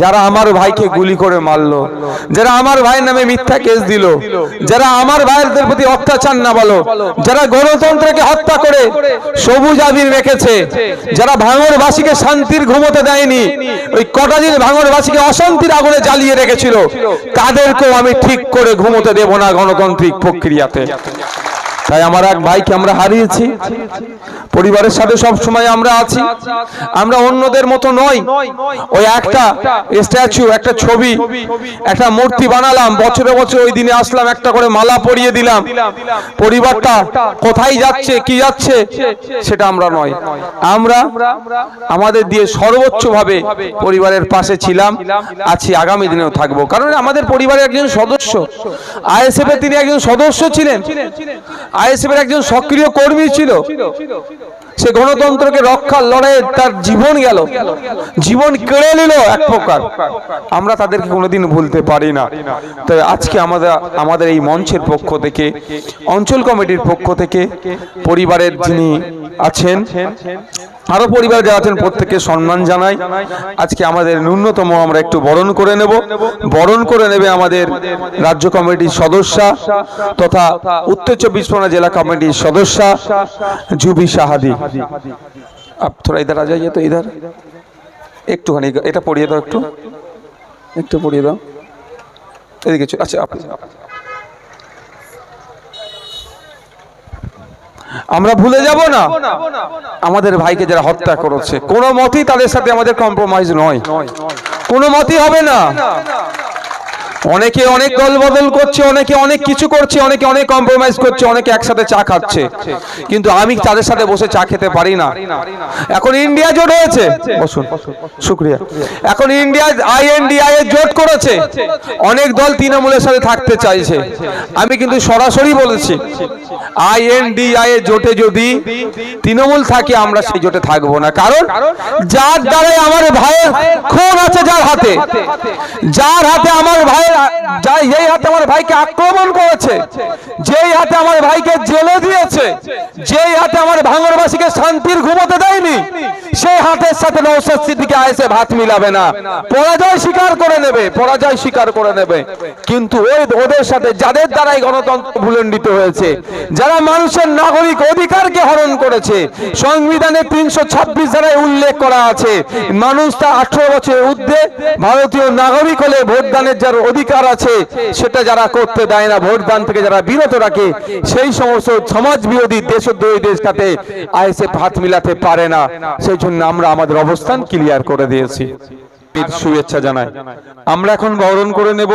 যারা আমার ভাইকে গুলি করে মারলো, যারা আমার ভাইয়ের নামে মিথ্যা কেস দিল, যারা আমার ভাইয়ের প্রতি অত্যাচার না বলো, যারা গণতন্ত্রকে হত্যা করে সবুজ আবির রেখেছে, যারা ভাঙরবাসীকে শান্তির ঘুমোতে দেয়নি, ওই কটা দিন ভাঙরবাসীকে অশান্তির আগুনে জ্বালিয়ে রেখেছিল, তাদেরকেও আমি ঠিক করে ঘুমোতে দেব না গণতান্ত্রিক প্রক্রিয়াতে। তাই আমার এক ভাইকে আমরা হারিয়েছি। পরিবারের সাথে সব সময় আমরা আছি। আমরা অন্যদের মতো নই। ওই একটা স্ট্যাচু, একটা ছবি, একটা মূর্তি বানালাম। বছরে বছরে ওই দিনে আসলাম, একটা করে মালা পরিয়ে দিলাম। পরিবারটা কোথায় যাচ্ছে, কি যাচ্ছে, সেটা আমরা নয় আমরা আমাদের দিয়ে সর্বোচ্চ ভাবে পরিবারের পাশে ছিলাম। আছি, আগামী দিনেও থাকব। কারণ আমাদের পরিবারের একজন সদস্য আইএসএফ তিনি একজন সদস্য ছিলেন। আইএসএফ এর একজন সক্রিয় কর্মী ছিল। সে গণতন্ত্রকে রক্ষার লড়াইয়ে তার জীবন গেল। জীবন কেড়ে নিল এক প্রকার। আমরা তাদেরকে কোনোদিন ভুলতে পারি না। তাই আজকে আমাদের আমাদের এই মঞ্চের পক্ষ থেকে, অঞ্চল কমিটির পক্ষ থেকে, পরিবারের যিনি আছেন। আরও পরিবার যারা আছেন, প্রত্যেককে সম্মান জানাই। আজকে আমাদের ন্যূনতম আমরা একটু বরণ করে নেব। বরণ করে নেবে আমাদের রাজ্য কমিটির সদস্যা তথা উত্তর চব্বিশ পরগনা জেলা কমিটির সদস্যা জুবি সাহাদি। আপ থোড়া ইধার আ তো, ইধার। একটুখানি, এটা পড়িয়ে দাও একটু। একটু পড়িয়ে দাও। এদিকে আচ্ছা আপনি আমরা ভুলে যাব না। আমাদের ভাইকে যারা হত্যা করেছে কোনো মতেই তাদের সাথে আমাদের কম্প্রোমাইজ নয়। কোনো মতই হবে না। অনেকে অনেক দল বদল করছে, অনেকে অনেক কিছু করছে, অনেকে অনেক কম্প্রোমাইজ করছে, অনেকে একসাথে চা খাচ্ছে। কিন্তু আমি তাদের সাথে বসে চা খেতে পারি না। এখন ইন্ডিয়া জোট হয়েছে। বসুন, শুক্রিয়া। এখন ইন্ডিয়া আইএনডিআই এর জোট করেছে। অনেক দল তৃণমূলের সাথে থাকতে চাইছে। আমি কিন্তু সরাসরি বলেছি আইএনডিআই এর জোটে যদি তৃণমূল থাকে, আমরা সেই জোটে থাকব না। কারণ যার দ্বারাই আমার ভাইয়ের খুন আছে যার হাতে। যার হাতে আমার ভাইয়ের স্বীকার করে নেবে, পরাজয় স্বীকার করে নেবে। কিন্তু ওই ওদের সাথে যাদের দ্বারাই গণতন্ত্র ভুলণ্ডিত হয়েছে, যারা মানুষের নাগরিক অধিকারকে হরণ করেছে, সংবিধানে তিনশো ছাব্বিশ উল্লেখ করা আছে, মানুষ তা আঠারো বছরের ভারতীয় নাগরিক হলে ভোটদানের যার অধিকার আছে, সেটা যারা করতে দেয় না, ভোটদান থেকে যারা বিরত রাখে, সেই সমস্ত সমাজ বিরোধী দেশদ্রোহী দেশটাতে আইএসএফ হাত মিলাতে পারে না। সেই জন্য আমরা আমাদের অবস্থান ক্লিয়ার করে দিয়েছি। শুভেচ্ছা জানাই। আমরা এখন বরণ করে নেব।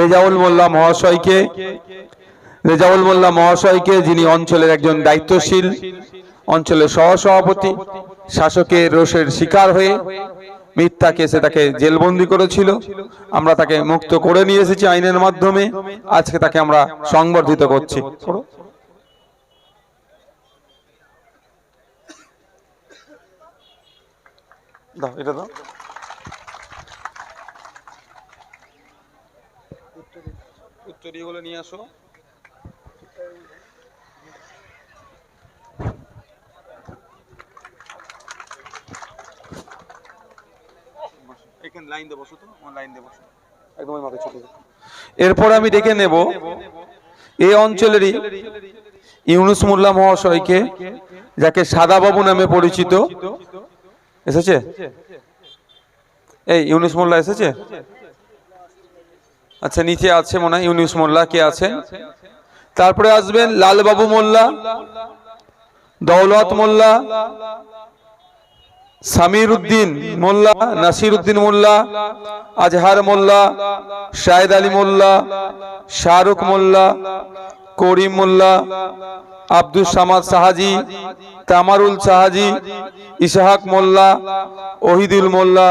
রেজাউল মোল্লা মহাশয়কে। রেজাউল মোল্লা মহাশয়কে, যিনি অঞ্চলের একজন দায়িত্বশীল, অঞ্চলের সহসভাপতি, শাসকের রোষের শিকার হয়ে মিথ্যা কেসে তাকে জেলবন্দি করেছিল। আমরা তাকে মুক্ত করে নিয়ে এসেছি আইনের মাধ্যমে। আজকে তাকে আমরা সংবর্ধিত করছি। নিয়ে আসো। লাইন দেবো আমার লাইন দেবো একদম ওই মাথায় চলে এরপর আমি ডেকে নেব এই অঞ্চলেরই ইউনুস মোল্লা মহাশয়কে যাকে সাদা বাবু নামে পরিচিত। এসেছে? এই ইউনুস মোল্লা এসেছে? আচ্ছা নিচে আছে মনে হয় ইউনুস মোল্লা কে আছেন? তারপরে আসবেন লালবাবু মোল্লা দৌলত মোল্লা সামির উদ্দিন মোল্লা নাসির উদ্দিন মোল্লা, আজহার মোল্লা, শাহেদ আলী মোল্লা, শাহরুখ মোল্লা, করিম মোল্লা আব্দুল সামাদ সাহাজি, তামারুল সাহাজি ইসাহাক মোল্লা, ওহিদুল মোল্লা,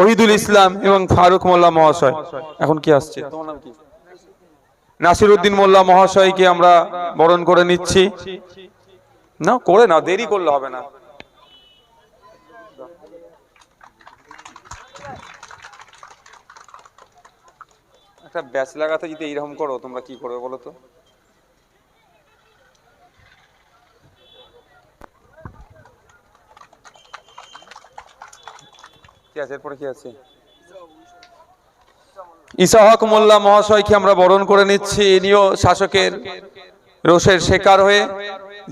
ওহিদুল ইসলাম এবং ফারুক মোল্লা মহাশয়। এখন কি আসছে? নাসির উদ্দিন মোল্লা মহাশয়কে আমরা বরণ করে নিচ্ছি। না, করে না, দেরি করলে হবে না। একটা ব্যাচ লাগাতে যদি এইরকম করো, তোমরা কি করবে বলো তো? ঠিক আছে? এরপরে কি ইসাহক মোল্লা মহাশয়কে আমরা বরণ করে নিচ্ছি। ইনিও শাসকের রোষের শিকার হয়ে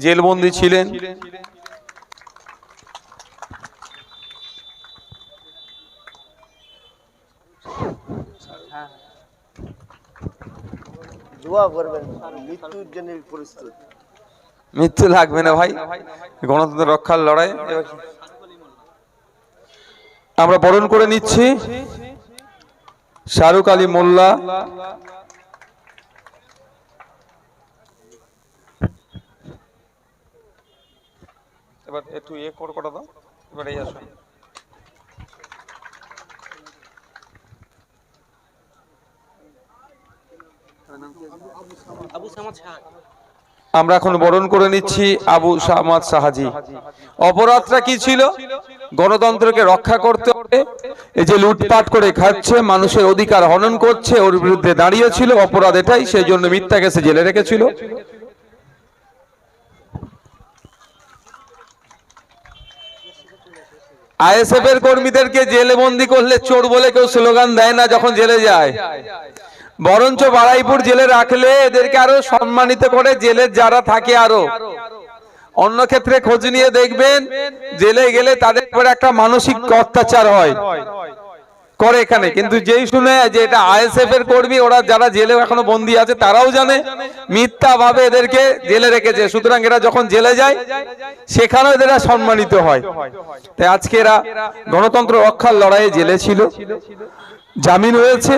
জেলবন্দি ছিলেন। মৃত্যু লাগবে না ভাই। গণতন্ত্র রক্ষার লড়াই। আমরা বরণ করে নিচ্ছি। শাহরুখ আলী মোল্লা। এবার একটু এ করে কটা দাও এবার এই আসুন। আমরা এখন বরণ করে নিচ্ছি আবু সামাদ সাহাজি। অপরাধটা কি ছিল? গণতন্ত্রকে রক্ষা করতে হবে। এই যে লুটপাট করে খাচ্ছে, মানুষের অধিকার হনন করছে, ওর বিরুদ্ধে দাঁড়িয়েছিল অপরাধ এটাই, সেই জন্য মিথ্যা কেসে জেলে রেখেছিল। আইএসএফ এর কর্মীদেরকে জেলে বন্দি করলে চোর বলে কেউ স্লোগান দেয় না যখন জেলে যায়। বরঞ্চ বারাইপুর জেলে রাখলে এদেরকে আরও সম্মানিত করে জেলের যারা থাকে আরও। অন্য ক্ষেত্রে খোঁজ নিয়ে দেখবেন, জেলে গেলে তাদের উপরে একটা মানসিক অত্যাচার হয়। করে এখানে। কিন্তু যেই শুনে যে এটা আইএসএফ এর কর্মী, ওরা যারা জেলে এখনও বন্দী আছে, তারাও জানে মিথ্যা ভাবে এদেরকে জেলে রেখেছে। সুতরাং এরা যখন জেলে যায়, সেখানেও এরা সম্মানিত হয়। তাই আজকে এরা গণতন্ত্র রক্ষার লড়াইয়ে জেলে ছিল। জামিন হয়েছে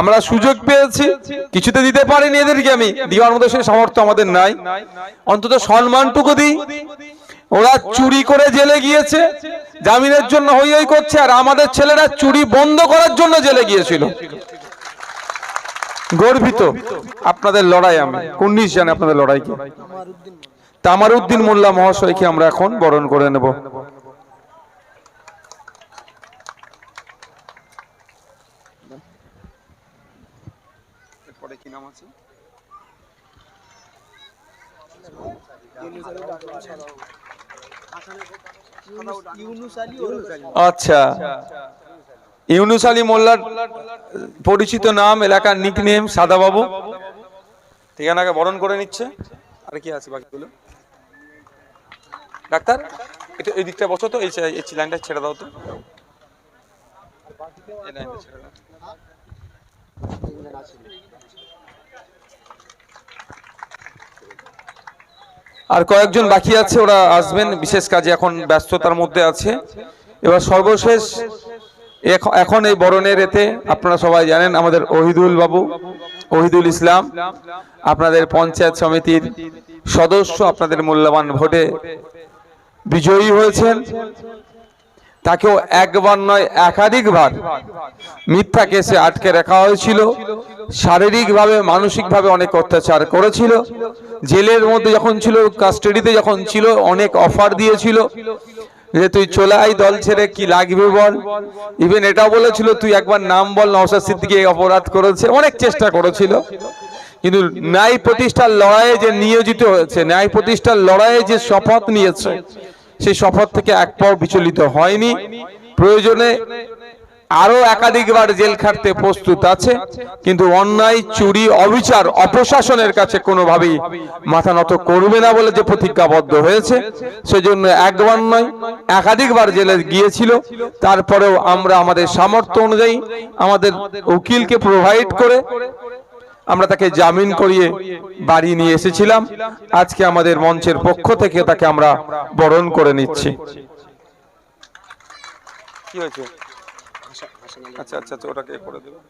আমরা সুযোগ পেয়েছি, কিছুতে দিতে পারিনি এদেরকে আমি দিওয়ার মতো সে সামর্থ্য আমাদের নাই। অন্তত সম্মানটুকু দিই। ওরা চুরি করে জেলে গিয়েছে, জামিনের জন্য হই হই করছে, আর আমাদের ছেলেরা চুরি বন্ধ করার জন্য জেলে গিয়েছিল। গর্বিত আপনাদের লড়াই আমি কুন্নিশ জানে আপনাদের লড়াইকে তামার উদ্দিন মোল্লা মহাশয়কে আমরা এখন বরণ করে নেব এরপরে কি নাম আছে আচ্ছা। ইউনুস আলী মোল্লার পরিচিত নাম এলাকার নিকনেম সাদা বাবু ঠিকানাকে বরণ করে নিচ্ছে। আর কি আছে বাকিগুলো? ডাক্তার এটা এই দিকটা বসো তো এই এই লাইনটা ছেড়ে দাও তো। এই লাইনটা ছেড়ে দাও। আর কয়েকজন বাকি আছে, ওরা আসবেন, বিশেষ কাজে এখন ব্যস্ততার মধ্যে আছে। এবার সর্বশেষ এখন এই বরণের এতে আপনারা সবাই জানেন আমাদের ওহিদুল বাবু, ওহিদুল ইসলাম, আপনাদের পঞ্চায়েত সমিতির সদস্য, আপনাদের মূল্যবান ভোটে বিজয়ী হয়েছেন। তাকেও একবার নয়, একাধিকবার মিথ্যা কেসে আটকে রাখা হয়েছিল। শারীরিকভাবে, মানসিকভাবে অনেক অত্যাচার করেছিল। জেলের মধ্যে যখন ছিল, কাস্টাডিতে যখন ছিল, অনেক অফার দিয়েছিল যে তুই চলে আই দল ছেড়ে, কি লাগবে বল? ইভেন এটা বলেছিল, তুই একবার নাম বল, নওশাদ সিদ্দিকী অপরাধ করেছে। অনেক চেষ্টা করেছিল। কিন্তু ন্যায় প্রতিষ্ঠার লড়াইয়ে যে নিয়োজিত হয়েছে, ন্যায় প্রতিষ্ঠার লড়াইয়ে যে শপথ নিয়েছে সেই শপথ থেকে এক পাও বিচলিত হয়নি। প্রয়োজনে আরও একাধিকবার জেল খাটতে প্রস্তুত আছে, কিন্তু অন্যায়, চুরি, অবিচার অপশাসনের কাছে কোনোভাবেই মাথা নত করবে না বলে যে প্রতিজ্ঞাবদ্ধ হয়েছে, সেজন্য একবার নয়, একাধিকবার জেলে গিয়েছিল। তারপরেও আমরা আমাদের সামর্থ্য অনুযায়ী আমাদের উকিলকে প্রোভাইড করে আমরা তাকে জামিন করিয়ে বাড়ি নিয়ে এসেছিলাম। আজকে আমাদের মঞ্চের পক্ষ থেকে তাকে আমরা বরণ করে নিচ্ছি। আচ্ছা আচ্ছা ওটাকে করে দেবো।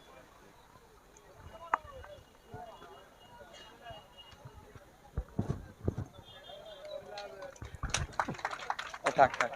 থাক থাক